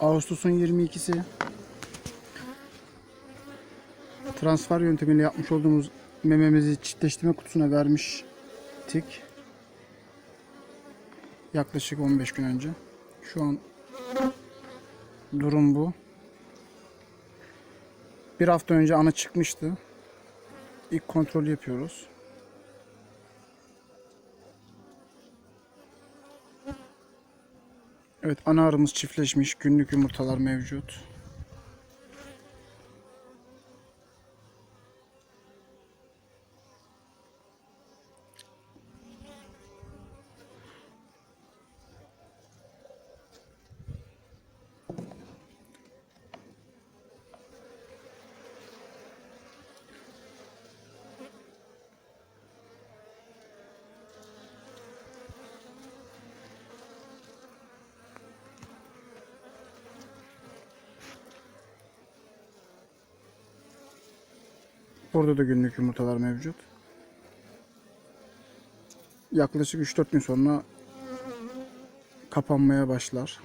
Ağustos'un 22'si transfer yöntemiyle yapmış olduğumuz mememizi çiftleştirme kutusuna vermiştik. Yaklaşık 15 gün önce. Şu an durum bu. Bir hafta önce ana çıkmıştı. İlk kontrol yapıyoruz. Evet ana arımız çiftleşmiş. Günlük yumurtalar mevcut. Burada da günlük yumurtalar mevcut. Yaklaşık 3-4 gün sonra kapanmaya başlar.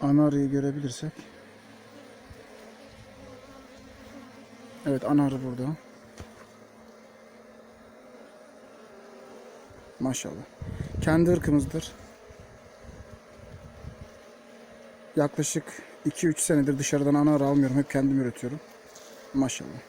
Ana arıyı görebilirsek. Evet ana arı burada. Maşallah. Kendi ırkımızdır. Yaklaşık 2-3 senedir dışarıdan ana arı almıyorum. Hep kendim üretiyorum. Maşallah.